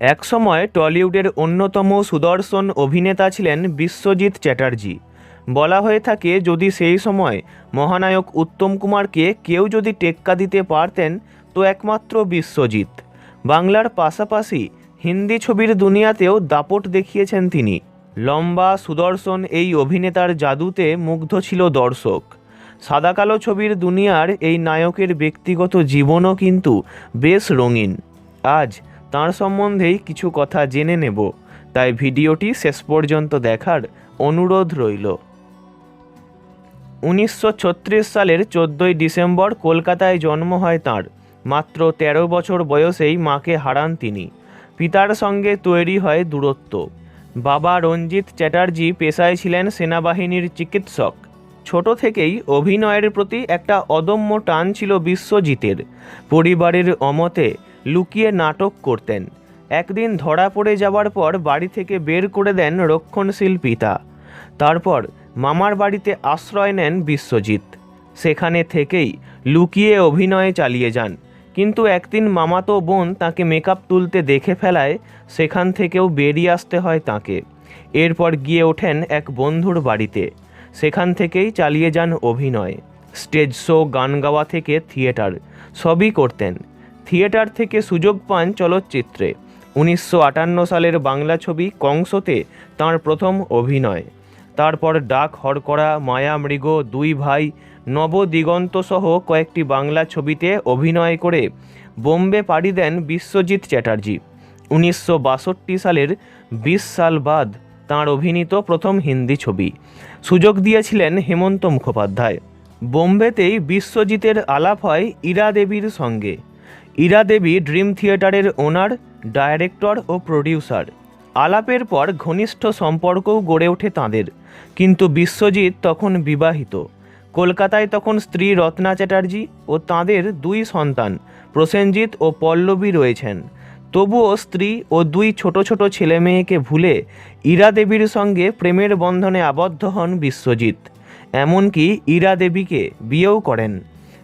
একসময় টলিউডের অন্যতম সুদর্শন অভিনেতা ছিলেন বিশ্বজিৎ চ্যাটার্জি। বলা হয়ে থাকে, যদি সেই সময় মহানায়ক উত্তম কুমারকে কেউ যদি টেক্কা দিতে পারতেন, তো একমাত্র বিশ্বজিৎ। বাংলার পাশাপাশি হিন্দি ছবির দুনিয়াতেও দাপট দেখিয়েছেন তিনি। লম্বা সুদর্শন এই অভিনেতার জাদুতে মুগ্ধ ছিল দর্শক। সাদাকালো ছবির দুনিয়ার এই নায়কের ব্যক্তিগত জীবনও কিন্তু বেশ রঙিন। আজ তার সম্বন্ধেই কিছু কথা জেনে নেব, তাই ভিডিওটি শেষ পর্যন্ত দেখার অনুরোধ রইল। উনিশশো ছত্রিশ সালের চোদ্দোই ডিসেম্বর কলকাতায় জন্ম হয় তাঁর। মাত্র ১৩ বছর বয়সেই মাকে হারান তিনি। পিতার সঙ্গে তৈরি হয় দূরত্ব। বাবা রঞ্জিত চ্যাটার্জি পেশায় ছিলেন সেনাবাহিনীর চিকিৎসক। ছোট থেকেই অভিনয়ের প্রতি একটা অদম্য টান ছিল বিশ্বজিতের। পরিবারের অমতে লুকিয়ে নাটক করতেন। একদিন ধরা পড়ে যাওয়ার পর বাড়ি থেকে বের করে দেন রক্ষণশীল পিতা। তারপর মামার বাড়িতে আশ্রয় নেন বিশ্বজিৎ। সেখানে থেকেই লুকিয়ে অভিনয়ে চালিয়ে যান। কিন্তু একদিন মামাতো বোন তাকে মেকআপ তুলতে দেখে ফেলায়, সেখান থেকেও বেরিয়ে আসতে হয় তাকে। এরপর গিয়ে ওঠেন এক বন্ধুর বাড়িতে। সেখান থেকেই চালিয়ে যান অভিনয়। স্টেজ শো, গান গাওয়া থেকে থিয়েটার সবই করতেন। থিয়েটার থেকে সুযোগ পান চলচ্চিত্রে। উনিশশো আটান্ন সালের বাংলা ছবি কংসতে তাঁর প্রথম অভিনয়। তারপর ডাক হরকরা মায়া মৃগ, দুই ভাই, নবদিগন্ত সহ কয়েকটি বাংলা ছবিতে অভিনয় করে বোম্বে পাড়ি দেন বিশ্বজিৎ চ্যাটার্জি। উনিশশো বাষট্টি সালের বিশ সাল বাদ তাঁর অভিনীত প্রথম হিন্দি ছবি। সুযোগ দিয়েছিলেন হেমন্ত মুখোপাধ্যায়। বোম্বেতেই বিশ্বজিতের আলাপ হয় ইরা দেবীর সঙ্গে। ইরা দেবী ড্রিম থিয়েটারের ওনার, ডাইরেক্টর ও প্রডিউসার। আলাপের পর ঘনিষ্ঠ সম্পর্কও গড়ে ওঠে তাঁদের। কিন্তু বিশ্বজিৎ তখন বিবাহিত। কলকাতায় তখন স্ত্রী রত্না চ্যাটার্জি ও তাঁদের দুই সন্তান, প্রসেনজিৎ ও পল্লবী রয়েছেন। তবুও স্ত্রী ও দুই ছোট ছোট ছেলে মেয়েকে ভুলে ইরা দেবীর সঙ্গে প্রেমের বন্ধনে আবদ্ধ হন বিশ্বজিৎ। এমনকি ইরা দেবীকে বিয়েও করেন।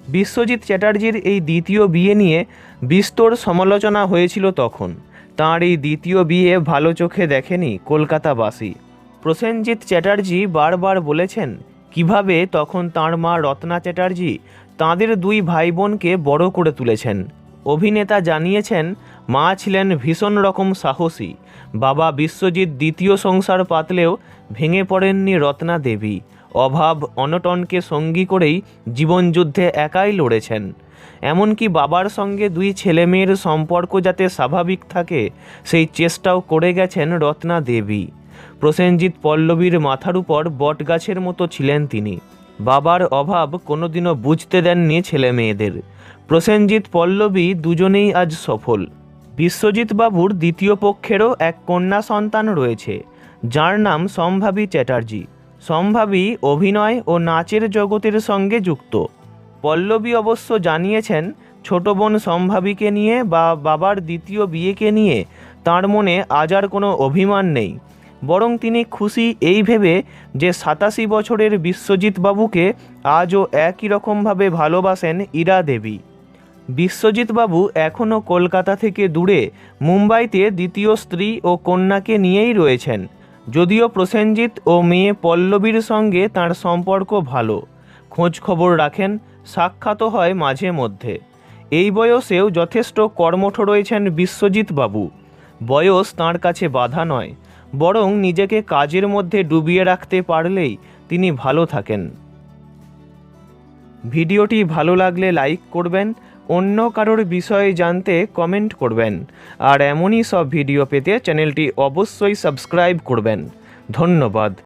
বিশ্বজিৎ চ্যাটার্জির এই দ্বিতীয় বিয়ে নিয়ে বিস্তর সমালোচনা হয়েছিল তখন। তাঁর এই দ্বিতীয় বিয়ে ভালো চোখে দেখেনি কলকাতাবাসী। প্রসেনজিৎ চ্যাটার্জি বারবার বলেছেন, কীভাবে তখন তাঁর মা রত্না চ্যাটার্জি তাঁদের দুই ভাই বোনকে বড় করে তুলেছেন। অভিনেতা জানিয়েছেন, মা ছিলেন ভীষণ রকম সাহসী। বাবা বিশ্বজিৎ দ্বিতীয় সংসার পাতলেও ভেঙে পড়েননি রত্না দেবী। অভাব অনটনকে সঙ্গী করেই জীবনযুদ্ধে একাই লড়েছেন। এমনকি বাবার সঙ্গে দুই ছেলে মেয়ের সম্পর্ক যাতে স্বাভাবিক থাকে, সেই চেষ্টাও করে গেছেন রত্না দেবী। প্রসেনজিৎ পল্লবীর মাথার উপর বটগাছের মতো ছিলেন তিনি। বাবার অভাব কোনোদিনও বুঝতে দেননি ছেলে মেয়েদের প্রসেনজিৎ পল্লবী দুজনেই আজ সফল। বিশ্বজিৎ বাবুর দ্বিতীয় পক্ষেরও এক কন্যা সন্তান রয়েছে, যার নাম সম্ভাবী চ্যাটার্জি। সম্ভাবী অভিনয় ও নাচের জগতের সঙ্গে যুক্ত। পল্লবী অবশ্য জানিয়েছেন, ছোট বোন সম্ভাবীকে নিয়ে বা বাবার দ্বিতীয় বিয়েকে নিয়ে তার মনে আজ আর কোনো অভিমান নেই। বরং তিনি খুশি এই ভেবে যে সাতাশি বছরের বিশ্বজিৎ বাবুকে আজও একই রকমভাবে ভালোবাসেন ইরা দেবী। বিশ্বজিৎ বাবু এখনও কলকাতা থেকে দূরে, মুম্বাইতে দ্বিতীয় স্ত্রী ও কন্যাকে নিয়েই রয়েছেন। যদিও প্রসেনজিৎ ও মেয়ে পল্লবীর সঙ্গে তার সম্পর্ক ভালো। খোঁজ খবর রাখেন, সাক্ষাৎ হয় মাঝে মধ্যে। এই বয়সেও যথেষ্ট কর্মঠ রয়েছেন বিশ্বজিৎ বাবু। বয়স তাঁর কাছে বাধা নয়, বরং নিজেকে কাজের মধ্যে ডুবিয়ে রাখতে পারলেই তিনি ভালো থাকেন। ভিডিওটি ভালো লাগলে লাইক করবেন অন্য কারোর বিষয়ে জানতে কমেন্ট করবেন। আর এমনই সব ভিডিও পেতে চ্যানেলটি অবশ্যই সাবস্ক্রাইব করবেন। ধন্যবাদ।